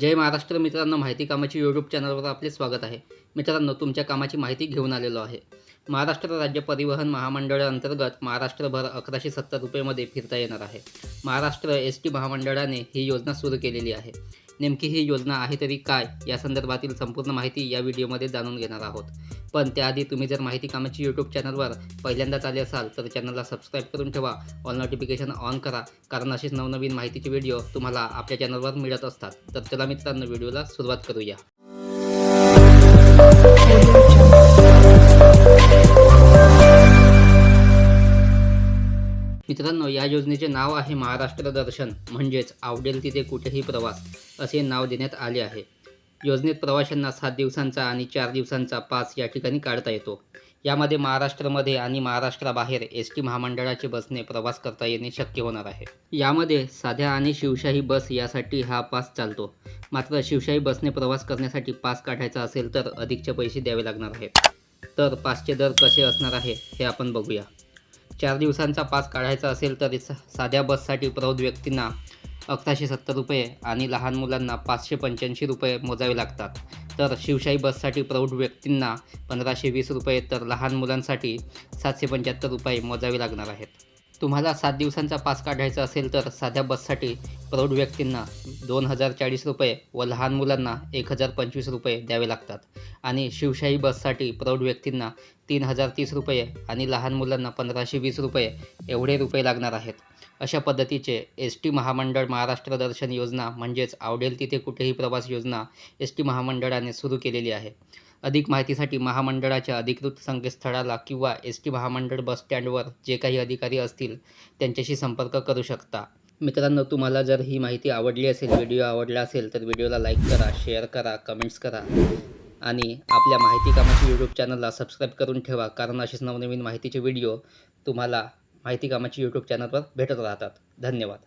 जय महाराष्ट्र मित्रांनो माहिती कामाची यूट्यूब चॅनलवर आपले स्वागत आहे. मित्रांनो तुमच्या कामाची माहिती घेऊन आलेलो आहे. महाराष्ट्र राज्य परिवहन महामंडळाअंतर्गत महाराष्ट्रभर अकराशे सत्तर रुपयेमध्ये फिरता येणार आहे. महाराष्ट्र एस टी महामंडळाने ही योजना सुरू केलेली आहे. नेमकी ही योजना आहे तरी काय या संदर्भातील संपूर्ण माहिती या व्हिडिओमध्ये जाणून घेणार आहोत. पण त्याआधी तुम्ही जर माहिती कामाची यूट्यूब चॅनलवर पहिल्यांदाच आले असाल तर चॅनलला सबस्क्राईब करून ठेवा. ऑल नोटिफिकेशन ऑन करा कारण असेच नवनवीन माहितीचे व्हिडिओ तुम्हाला आपल्या चॅनलवर मिळत असतात. तर चला मित्रांनो व्हिडिओला सुरुवात करूया. मित्रांनो या योजनेचे नाव आहे महाराष्ट्र दर्शन. म्हणजेच आवडेल तिथे कुठेही प्रवास असे नाव देण्यात आले आहे. योजनेत प्रवाशांना सात दिवसांचा आणि चार दिवसांचा पास या ठिकाणी काढता येतो. यामध्ये महाराष्ट्रामध्ये आणि महाराष्ट्राबाहेर एस टी महामंडळाचे बसने प्रवास करता येणे शक्य होणार आहे. यामध्ये साध्या आणि शिवशाही बस यासाठी हा पास चालतो. मात्र शिवशाही बसने प्रवास करण्यासाठी पास काढायचा असेल तर अधिकचे पैसे द्यावे लागणार आहेत. तर पासचे दर कसे असणार आहे हे आपण बघूया. चार दिवसांचा पास काढायचा असेल तर सा- साध्या बससाठी प्रौढ व्यक्तींना अकराशे सत्तर रुपये आणि लहान मुलांना पाचशे पंच्याऐंशी रुपये मोजावे लागतात. तर शिवशाही बससाठी प्रौढ व्यक्तींना पंधराशे वीस रुपये तर लहान मुलांसाठी सातशे पंच्याहत्तर रुपये मोजावे लागणार आहेत. तुम्हाला सात दिवसांचा पास काढायचा असेल तर साध्या बससाठी प्रौढ व्यक्तींना दोन हजार चाळीस रुपये व लहान मुलांना एक हजार पंचवीस रुपये द्यावे लागतात. आणि शिवशाही बससाठी प्रौढ व्यक्तींना तीन हजार तीस रुपये आणि लहान मुलांना पंधराशे वीस रुपये एवढे रुपये लागणार आहेत. अशा पद्धतीचे एस टी महामंडळ महाराष्ट्र दर्शन योजना म्हणजेच आवडेल तिथे कुठेही प्रवास योजना एस टी महामंडळाने सुरू केलेली आहे. अधिक माहितीसाठी महामंडळाच्या अधिकृत संकेतस्थळाला किंवा एस टी महामंडळ बस स्टँडवर जे काही अधिकारी असतील त्यांच्याशी संपर्क करू शकता. मित्रांनो तुम्हाला जर ही माहिती आवडली असेल व्हिडिओ आवडला असेल तर व्हिडिओला लाईक करा शेअर करा कमेंट्स करा आणि आपल्या माहिती कामाची यूट्यूब चॅनलला सबस्क्राईब करून ठेवा कारण असेच नवनवीन माहितीचे व्हिडिओ तुम्हाला माहिती कामाची यूट्यूब चॅनलवर भेटत राहतात. धन्यवाद.